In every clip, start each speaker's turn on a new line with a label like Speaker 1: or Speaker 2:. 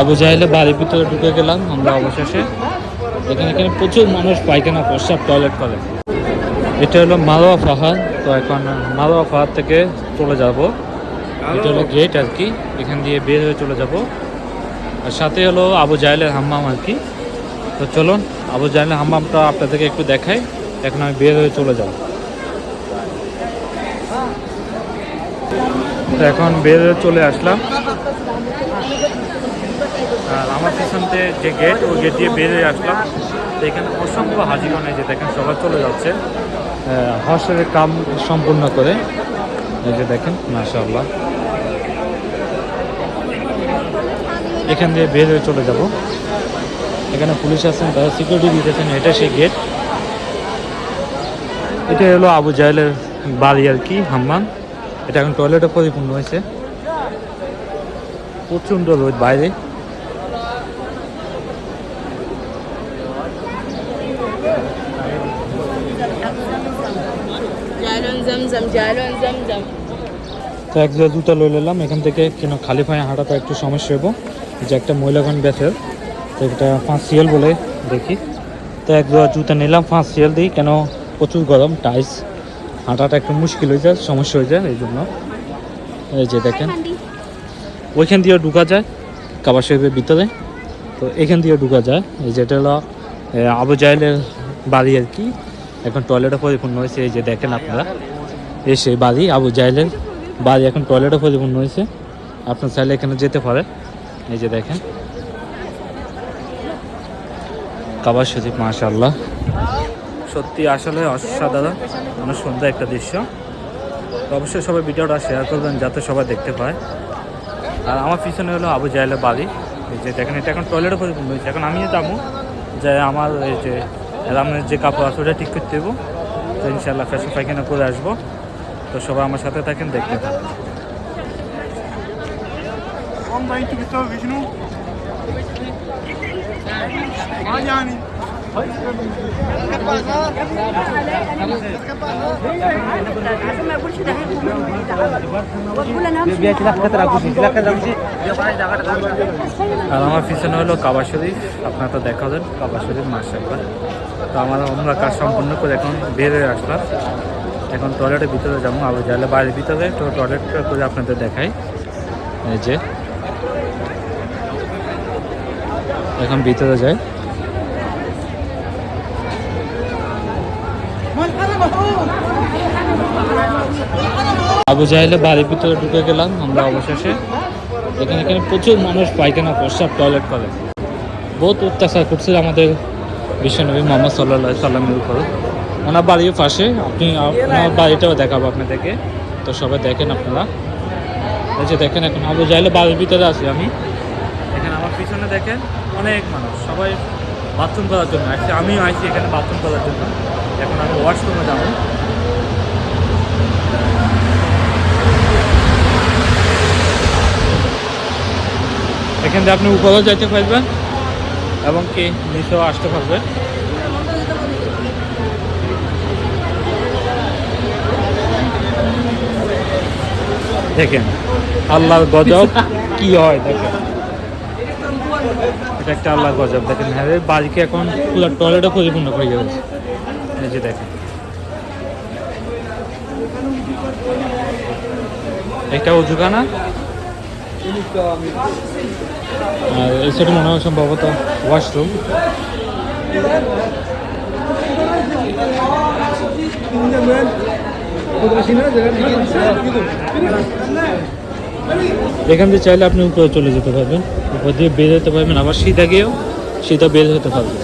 Speaker 1: আবু জাহেলে বাড়ির ভিতরে ঢুকে গেলাম আমরা অবশেষে। এখানে এখানে প্রচুর মানুষ পায়খানা, প্রস্রাব, টয়লেট করে। এটা হলো মালোয়া পাহাড় তো এখন মালোয়া পাহাড় থেকে চলে যাব। এটা হলো গেট আর কি। এখান দিয়ে বের হয়ে চলে যাব। আর সাথে হলো আবু জাহেলের হাম্মাম আর কি। তো চলুন, আবু জাহেলের হাম্মামটা আপনাদেরকে একটু দেখাই। এখন আমি বের হয়ে চলে যাব। তো এখন বের হয়ে চলে আসলাম। আর আমার পিছনতে যে গেট ওই গেট দিয়ে বেরিয়ে আসলাম। তো এখানে অসংখ্য এই যে দেখেন, সবাই চলে যাচ্ছে। হর্ষের কাম সম্পূর্ণ করে। এই যে দেখেন, মাশাআল্লাহ। এখান দিয়ে বের হয়ে চলে যাব। এখানে পুলিশ আছেন, তারা সিকিউরিটি দিতেছেন, এটা সেই গেট এটা হলো আবু জাহেলের বাড়ি আর কি হাম্মান এটা এখন টয়লেটে পরিপূর্ণ হয়েছে। প্রচণ্ড রোদ বাইরে। তো এক জোড়া জুতা লই নিলাম এখান থেকে কেন খালি পায়ে হাঁটাটা একটু সমস্যা হব যে একটা মহিলাগণ বেথের তো এটা পাঁচ সিএল বলে দেখি। তো এক জোড়া জুতা নিলাম পাঁচ সিএল দিই কেন প্রচুর গরম টাইস। হাঁটাটা একটু মুশকিল হয়ে যায় সমস্যা হয়ে যায় এই জন্য এই যে দেখেন। ওইখান দিয়েও ঢুকা যায় কাবা শরীফের ভিতরে। তো এখান দিয়েও ঢুকা যায়। এই যেটা হলো আবু জাহেলের বাড়ি আর কি। এখন টয়লেটে পরিপূর্ণ হয়েছে, এই যে দেখেন আপনারা। এই সেই বাড়ি, আবু জাহেলের বাড়ি এখন টয়লেটে পরিপূর্ণ হয়েছে। আপনার চাইলে এখানে যেতে পারে এই যে দেখেন। কাবার শরীফ মাশাল্লাহ সত্যি আসলে অসাধারণ, অনেক সুন্দর একটা দৃশ্য। অবশ্যই সবাই ভিডিওটা শেয়ার করবেন, যাতে সবাই দেখতে পায়। আর আমার পিছনে হলো আবু জাহেলের বাড়ি। এই যে দেখেন, এটা এখন টয়লেটে পরিপূর্ণ হয়েছে। এখন আমিও যাব যে আমার এই যে রামের যে কাপড় আছে ওটা ঠিক করতে দেবো তো ইনশাল্লাহ ফ্যাশন পাইখানা করে আসব। তো সবাই আমার সাথে থাকেন, দেখতে থাকেন। আর আমার পিছনে হলো কাবা শরীফ। আপনারা তো দেখালেন কাবা শরীফ একবার তো আমার আমরা কাজ সম্পন্ন করে এখন বের হয়ে আসলাম। এখন টয়লেটের ভিতরে যাব। আবার যাহলে বাইরের ভিতরে। তো টয়লেটটা করে আপনাদের দেখাই। এই যে। এখন ভিতরে যায় আবু জাহেলে বাড়ির ভিতরে ঢুকে গেলাম আমরা অবশেষে। এখানে এখানে প্রচুর মানুষ পায়খানা, প্রস্রাব, টয়লেট করে। বহুত অত্যাচার করছে আমাদের বিশ্বনবী মোহাম্মদ সাল্লাহ সাল্লামের উপর। ওনার বাড়ির পাশে, আপনি ওনার বাড়িটাও দেখাবো আপনাদেরকে। তো সবাই দেখেন আপনারা। এই যে দেখেন এখন আবু জাহেলে বাড়ির ভিতরে আছি আমি। এখানে আমার পিছনে দেখেন অনেক মানুষ। সবাই বাথরুম করার জন্য। আসছে আমিও আইছি এখানে বাথরুম করার জন্য। এখন আমি ওয়াশরুমে যাব। এখান থেকে আপনি উপরেও যাইতে পারবেন এবং কি নিচেও আসতে পারবেন। দেখেন আল্লাহর গজব কি হয় দেখেন। এটা একটা আল্লাহর গজব দেখেন হ্যাঁ বাড়িকে এখন পুরো টয়লেটও পরিপূর্ণ হয়ে গেছে। এই যে দেখেন। এটা উজুখানা আর মনে হয় সম্ভবত ওয়াশরুম এখান দিয়ে চাইলে আপনি উপরে চলে যেতে পারবেন। উপর দিয়ে বের হতে পারবেন, আবার সিধা গিয়েও সিধা বের হতে পারবেন।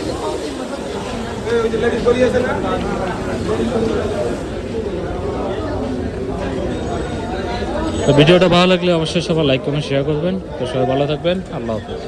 Speaker 1: তো ভিডিওটা ভালো লাগলে অবশ্যই সবাই লাইক কমেন্ট শেয়ার করবেন। তো সবাই ভালো থাকবেন। আল্লাহ হাফেজ।